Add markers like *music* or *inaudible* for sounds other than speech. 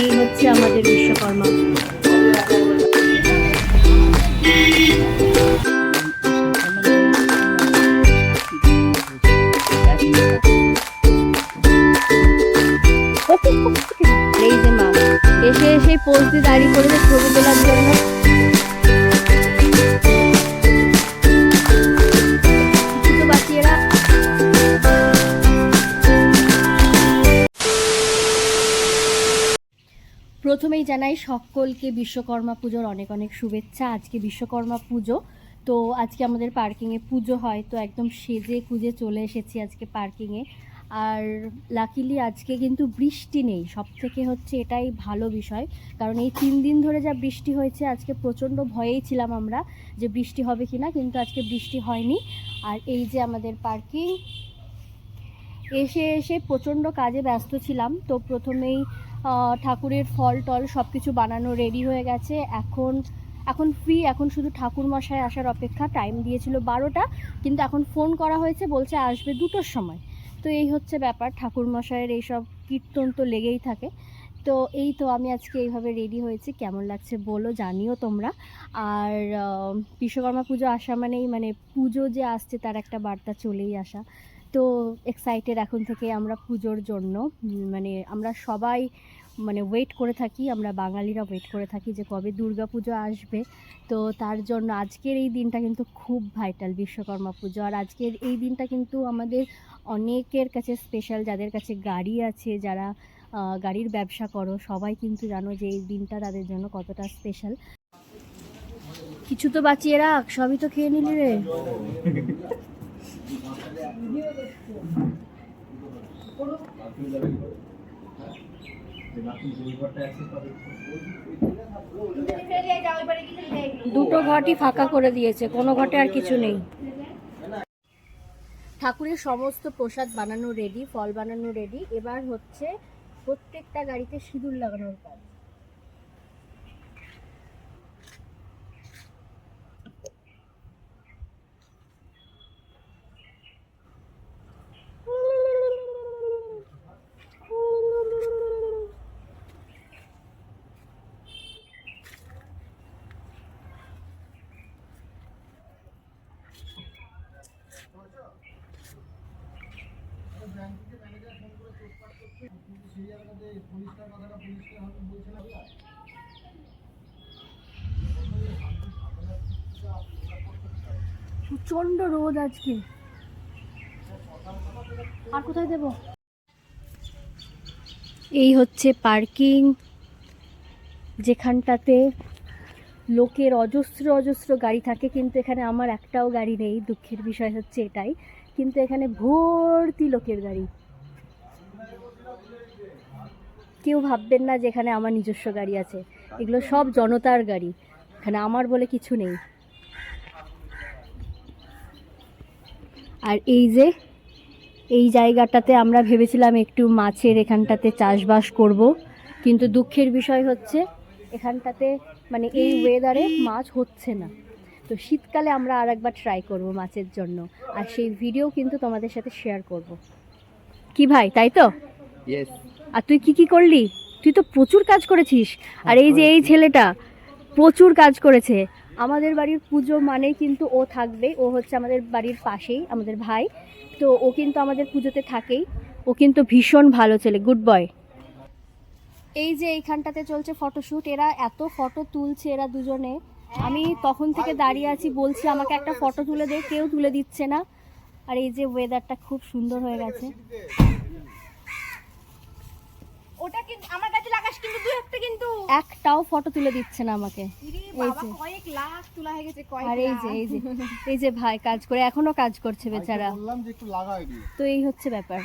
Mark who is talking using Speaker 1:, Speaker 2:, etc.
Speaker 1: এই হচ্ছে আমাদের বিশ্বকর্মা। এই যে মা, এসে এসে পোজ দিয়ে দাঁড়িয়ে পড়েছে ছবি তোলার জন্য। প্রথমেই জানাই সকলকে বিশ্বকর্মা পুজোর অনেক অনেক শুভেচ্ছা, আজকে বিশ্বকর্মা পুজো। তো আজকে আমাদের পার্কিংয়ে পুজো হয়, তো একদম সেজে কুজে চলে এসেছি আজকে পার্কিংয়ে। আর লাকিলি আজকে কিন্তু বৃষ্টি নেই সব থেকে হচ্ছে এটাই ভালো বিষয়। কারণ এই তিন দিন ধরে যা বৃষ্টি হয়েছে, আজকে প্রচণ্ড ভয়েই ছিলাম আমরা যে বৃষ্টি হবে কি না কিন্তু আজকে বৃষ্টি হয়নি। আর এই যে আমাদের পার্কিং, এসে এসে প্রচণ্ড কাজে ব্যস্ত ছিলাম। তো প্রথমেই ঠাকুরের ফল টল সব কিছু বানানো রেডি হয়ে গেছে। এখন এখন ফ্রি এখন শুধু ঠাকুর মশাই আসার অপেক্ষা। টাইম দিয়েছিল বারোটা, কিন্তু এখন ফোন করা হয়েছে, বলছে আসবে দুটোর সময়। তো এই হচ্ছে ব্যাপার ঠাকুর মশাইয়ের এইসব কীর্তন তো লেগেই থাকে। তো এই তো আমি আজকে এইভাবে রেডি হয়েছি। কেমন লাগছে বলো, জানিও তোমরা। আর বিশ্বকর্মা পুজো আসা মানেই মানে পুজো যে আসছে তার একটা বার্তা চলেই আসা। তো এক্সাইটেড এখন থেকে আমরা পুজোর জন্য। মানে আমরা সবাই মানে ওয়েট করে থাকি, আমরা বাঙালিরা ওয়েট করে থাকি যে কবে দুর্গা পুজো আসবে। তো তার জন্য আজকের এই দিনটা কিন্তু খুব ভাইটাল বিশ্বকর্মা পুজো। আর আজকের এই দিনটা কিন্তু আমাদের অনেকের কাছে স্পেশাল যাদের কাছে গাড়ি আছে, যারা গাড়ির ব্যবসা করো, সবাই কিন্তু জানো যে এই দিনটা তাদের জন্য কতটা স্পেশাল কিছু তো বাঁচিয়ে রাখ, সবই তো খেয়ে নিলি রে। *laughs* দুটো ঘটই ফাঁকা করে দিয়েছে, কোনো ঘটে আর কিছু নেই। ঠাকুরের সমস্ত প্রসাদ বানানো রেডি ফল বানানো রেডি এবার হচ্ছে প্রত্যেকটা গাড়িতে সিঁদুর লাগানোর কাজ। প্রচণ্ড রোদ আজকে। আর কোথায় দেব? এই হচ্ছে পার্কিং, যেখানটাতে লোকের অজস্র অজস্র গাড়ি থাকে, কিন্তু এখানে আমার একটাও গাড়ি নেই। দুঃখের বিষয় হচ্ছে এটাই। কিন্তু এখানে ভর্তি লোকের গাড়ি। কেউ ভাববেন না যে এখানে আমার নিজস্ব গাড়ি আছে। এগুলো সব জনতার গাড়ি। এখানে আমার বলে কিছু নেই। আর এই যে, এই জায়গাটাতে আমরা ভেবেছিলাম একটু মাছের এখানটাতে চাষবাস করব। কিন্তু দুঃখের বিষয় হচ্ছে, এখানটাতে মানে এই ওয়েদারে মাছ হচ্ছে না। তো শীতকালে আমরা আর একবার ট্রাই করব মাছের জন্য। আর সেই ভিডিও কিন্তু তোমাদের সাথে শেয়ার করব। কি ভাই তাই তো? আর তুই কি কি করলি? তুই তো প্রচুর কাজ করেছিস। আর এই যে এই ছেলেটা প্রচুর কাজ করেছে। আমাদের বাড়ির পুজো মানে কিন্তু ও থাকবে। ও হচ্ছে আমাদের বাড়ির পাশেই আমাদের ভাই। তো ও কিন্তু আমাদের পুজোতে থাকেই। ও কিন্তু ভীষণ ভালো ছেলে গুড বয় এই যে এইখানটাতে চলছে ফটোশ্যুট এরা এত ফটো তুলছে এরা দুজনে। আমি তখন থেকে দাঁড়িয়ে আছি বলছি আমাকে একটা ফটো তুলে দে কেউ তুলে দিচ্ছে না। আর এই যে ওয়েদারটা খুব সুন্দর হয়ে গেছে।
Speaker 2: ওটা কিন্তু আমার কাছে লাগাস কিন্তু দুই একটা কিন্তু।
Speaker 1: একটাও ফটো তুলে দিচ্ছে না আমাকে। এই যে।
Speaker 2: কয়েক লাখ তোলা হয়ে গেছে কয়েক
Speaker 1: আর এই যে এই যে এই যে ভাই কাজ করে এখনও কাজ করছে বেচারা।
Speaker 3: বললাম যে একটু লাগাই
Speaker 1: তো এই হচ্ছে ব্যাপার।